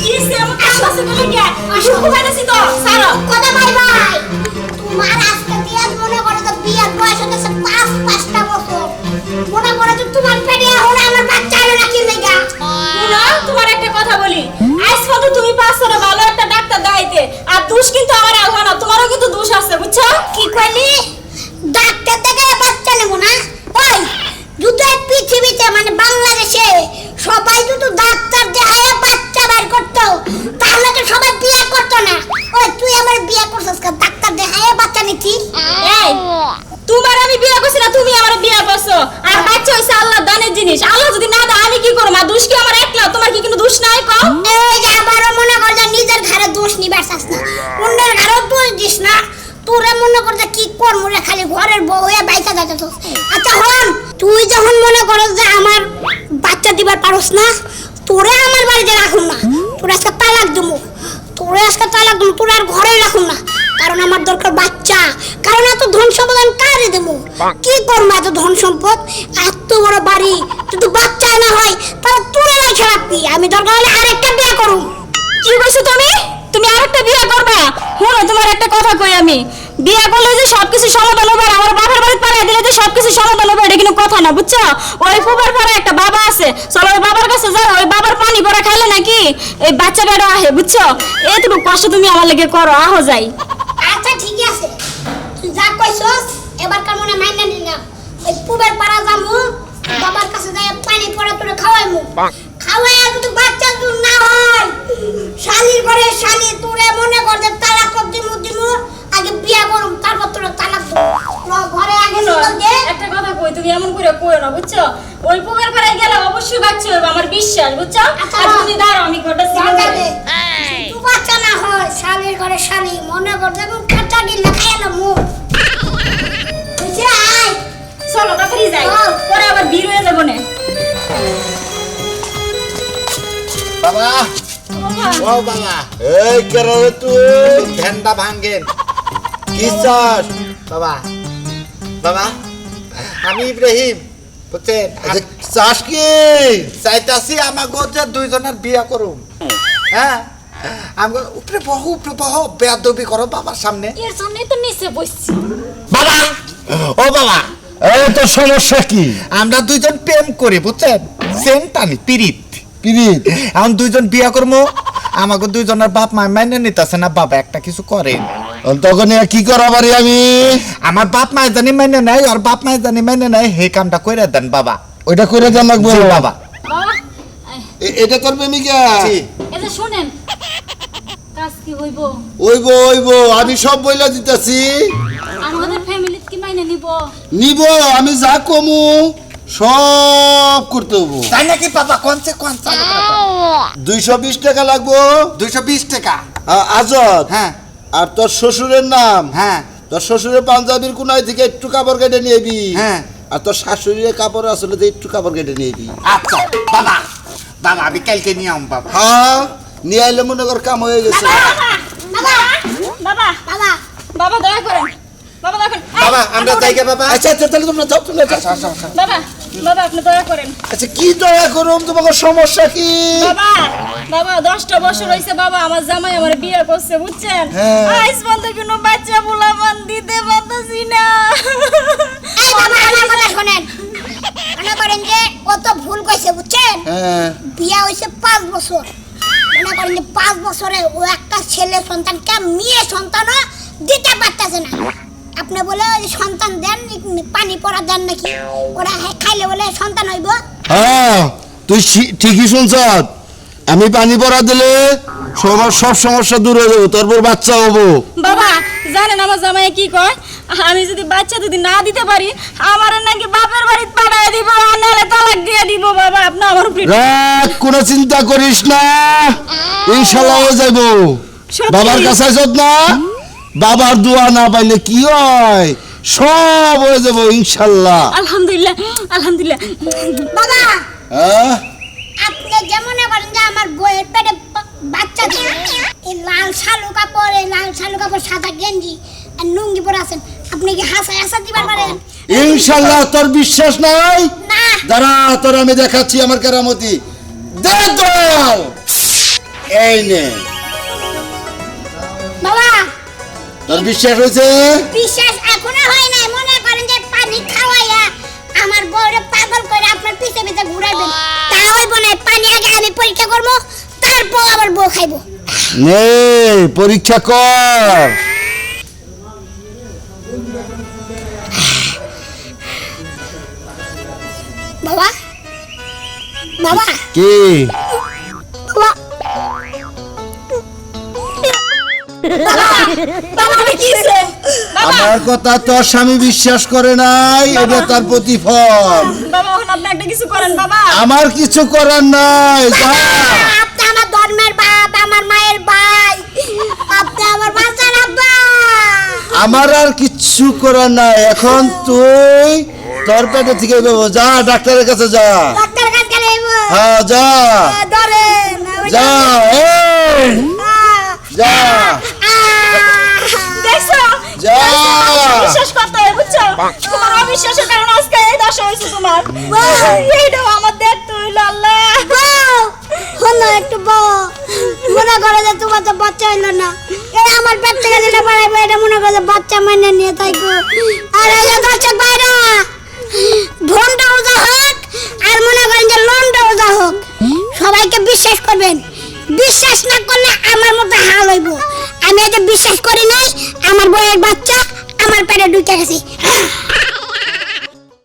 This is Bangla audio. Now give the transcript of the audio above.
কি সে আমার কাছে আছে তুমি কে আসো ঘুমাইতেছি তো সারো কথা ভাই ভাই তোমার আজকে বিয়ার মনে করো তো বিয়ার বয়স হচ্ছে পাঁচ পাঁচটা বছর মনে করো যে তোমার পেটে তুমি আমার বিয়ে করছ? আর বাচ্চা হইছে আল্লাহ দানের জিনিস। আল্লাহ যদি না দেয়, আমি কি করব? আর দোষ কি আমার একলা? তোমার কি কোনো দোষ নাই কম এই যে আবারও মনে কর যে নিজের ঘরে দোষ নিবার চাস না অন্যের ঘরেও দোষ দিস না। তোরে মনে কর যে কি করব রে খালি ঘরের বউ হয়ে বাইচা যাচ্ছে তো আচ্ছা হন, তুই যখন মনে করস যে আমার বাচ্চা দিবার পারস না, তোরে আমার বাড়িতে রাখুন না। তোর আজকে তালাক দেবো তোরে আজকে তালাক দেবো তোর আর ঘরে রাখুন না। কারণ আমার দরকার বাচ্চা। কারণ এত ধন সম্পদ আমি কারে দেবো? কি করব এত ধন সম্পদ? এত বড় বাড়ি যদি বাচ্চা না হয় তাহলে তোরে রেখে রাখবি। আমি দরকার হলে আরেকটা বিয়ে করুম। কি কইছো তুমি? তুমি আরেকটা বিয়ে করবা? শোনো তোমার একটা কথা কই আমি। বিয়ে করলে যে সবকিছু সমাধান হবে আমার বাবার বাড়ি পাড়ায় দিলে যে সবকিছু সমাধান হবে এটা কিন্তু কথা না বুঝছ? ওই ফুবার পরে একটা বাবা আছে। চলো ওই বাবার কাছে যাও ওই বাবার পানি পড়া খাইলে নাকি এই বাচ্চা বেড়া আহে বুঝছ? এইটুকু কষ্ট তুমি আমার লেগে করো আহো যাই আচ্ছা ঠিক আছে তুই যা কইছস এবার কার মনে মাইনা নিলাম ওই পুবের পাড়া যামু বাবার কাছে যাই পানি পড়া তোরে খাওয়াইমু। খাওয়াই আর যদি বাচ্চা যদি না হয় শালির ঘরে শালি তোরে মনে কর যে তালাক কর দিমু দিমু আগে বিয়া করুম তারপর তোরে তালাক ঘরে আগে একটা কথা কই তুমি এমন করে কইও না বুঝছ? ওই পুকুর পাড়ায় গেলে অবশ্যই বাচ্চা হবে আমার বিশ্বাস বুঝছ? আচ্ছা। আর তুমি দাঁড়াও আমি ঘরটা দে। তুই বাচ্চা না হয় শালির ঘরে শালি মনে কর যে কাটা দিলে বাবা। ও বাবা। এই কেরো তুই ধ্যানটা ভাঙ্গেন কি চাস? বাবা বাবা আমি ইব্রাহিম বুঝছেন? আচ্ছা, চাষ কি? চাইতাছি আমার গোতে দুইজনের বিয়া করুম। হ্যাঁ? আমি উপরে বহু উপরে বহু বেয়াদবি করো বাবার সামনে। এর জন্যই তো নিচে বসছি। বাবা! ও বাবা এই তো সমস্যা কি? আমরা দুইজন প্রেম করি বুঝছেন? সেম টানি পিরিত। পিরিত এখন দুইজন বিয়া করব আমাকে দুইজনের বাপ মা মাইনে নিতেছে না বাবা একটা কিছু করেন তখন কি করা পারি আমি? আমার বাপ মা জানি মাইনে নাই আর বাপ মা জানি মাইনে নাই হে কামটা কইরা দেন বাবা। ওইটা করে দেন লাগবো বাবা। বাবা এটা তোর প্রেমিকা? শুনেন কাজ কি হইব? ওইব আমি সব বইলা দিতেছি। আমাদের ফ্যামিলিত কি মাইনে নিব? নিব আমি যা কমু। সব করতে হব তাই নাকি বাবা কোনছে কোন দুইশো বিশ টাকা লাগবো দুইশো বিশ টাকা আ- আজত হ্যাঁ আর তোর শ্বশুরের নাম হ্যাঁ তোর শ্বশুরের পাঞ্জাবির কোনায় থেকে একটু কাপড় কেটে নিয়েবি হ্যাঁ। আর তোর শাশুড়ির কাপড় আসলে যে একটু কাপড় কেটে নিয়েবি আচ্ছা বাবা বাবা আমি কালকে নিয়ে আম বাবা হ্যাঁ নিয়ে আইলে মনে কর কাম হয়ে গেছে বাবা বাবা বাবা বাবা বাবা দয়া আমরা জায়গা বাবা। আচ্ছা আচ্ছা তাহলে তোমরা যাও তোমরা যাও। বাবা বাবা আপনি দয়া করেন। আচ্ছা কি দয়া করুম? তোমাকে সমস্যা কি? বাবা বাবা দশটা বছর হয়েছে বাবা আমার জামাই আমার বিয়ে করছে বুঝছেন? হ্যাঁ। আইস বন্ধ কোনো? বাচ্চা বুলাবান দিতে পারতেছি না। এই বাবা আমার কথা শোনেন। মনে করেন যে ও ভুল কইছে বুঝছেন? হ্যাঁ। বিয়া হইছে পাঁচ বছর। মনে করেন যে পাঁচ বছরে ও একটা ছেলে সন্তানকে মেয়ে সন্তানও দিতে পারতেছে না। আপনি বলে সন্তান দেন পানি পড়া দেন নাকি? ওরা খাইলে বলে সন্তান হইব। হ্যাঁ তুই ঠিকই শুনছ। আমি পানি পড়া দিলে সবার সব সমস্যা দূর হয়ে যাব তোর পর বাচ্চা হব। বাবা জানেন আমার জামাই কি কয়? আমি যদি বাচ্চা যদি না দিতে পারি আমার নাকি বাপের বাড়ি পাঠায় দিব আর নাহলে তালাক দিয়ে দিব বাবা। আপনি আমার উপরে রাত কোনো চিন্তা করিস না। ইনশাল্লাহ হয়ে যাইব। বাবার কাছে আইসত না? বাবার দোয়া না পাইলে কি হয়? সব হয়ে যাব ইনশাল্লাহ। আলহামদুলিল্লাহ আলহামদুলিল্লাহ। বাবা! হ্যাঁ? আপনি যেমন করেন যে আমার বইয়ের পেটে বাচ্চা এই লাল শালু কাপড় এই লাল শালু কাপড় সাদা গেঞ্জি আর লুঙ্গি পরে আছেন। আপনি কি হাসা হাসা দিবার পারেন? ইনশাল্লাহ তোর বিশ্বাস নাই? না। দাঁড়া তোর আমি দেখাচ্ছি আমার কেরামতি। দে দল এই নে। তোর বিশ্বাস হয়েছে? বিশ্বাস এখনও হয় নাই। মনে করেন যে পানি খাওয়াইয়া আমার বউরে পাগল করে আপনার পিছে পিছে ঘুরাবেন। তা হইব না পানি আগে আমি পরীক্ষা করব তারপর আবার বউ খাইবো। নে পরীক্ষা কর। বাবা বাবা। কি? আমার কথা তোর স্বামী বিশ্বাস করে নাই এটা তার প্রতিফল। আমার কিছু করার নাই আমার ধর্মের বাপ আমার মায়ের ভাই। আপনি আমার বাচ্চার আব্বা। আমার আর কিচ্ছু করার নাই। এখন তুই তোর পেটে থেকে দেবো যা ডাক্তারের কাছে যা। হ্যাঁ যা। যা যা দেখছ যা বিশ্বাস করতে হবে বুঝছ তোমার অবিশ্বাসের কারণে আজকে এই দশা হয়েছে তোমার। এইটাও আমার দেখতে হইল আল্লাহ। হলো একটু বউ মনে করো যে তোমার তো বাচ্চা হইল না। এই আমার পেট থেকে যেটা বাড়াইবো এটা মনে করো বাচ্চা মানে নিয়ে থাকব আর এই যে দর্শক বাইরা ধনটা ওজা হোক আর মনে করেন যে লোনটা ওজা হোক সবাইকে বিশ্বাস করবেন। বিশ্বাস না করলে আমার মতো হাল হইব। আমি এটা বিশ্বাস করি নাই আমার বউয়ের বাচ্চা আমার পেটে ঢুকে গেছে।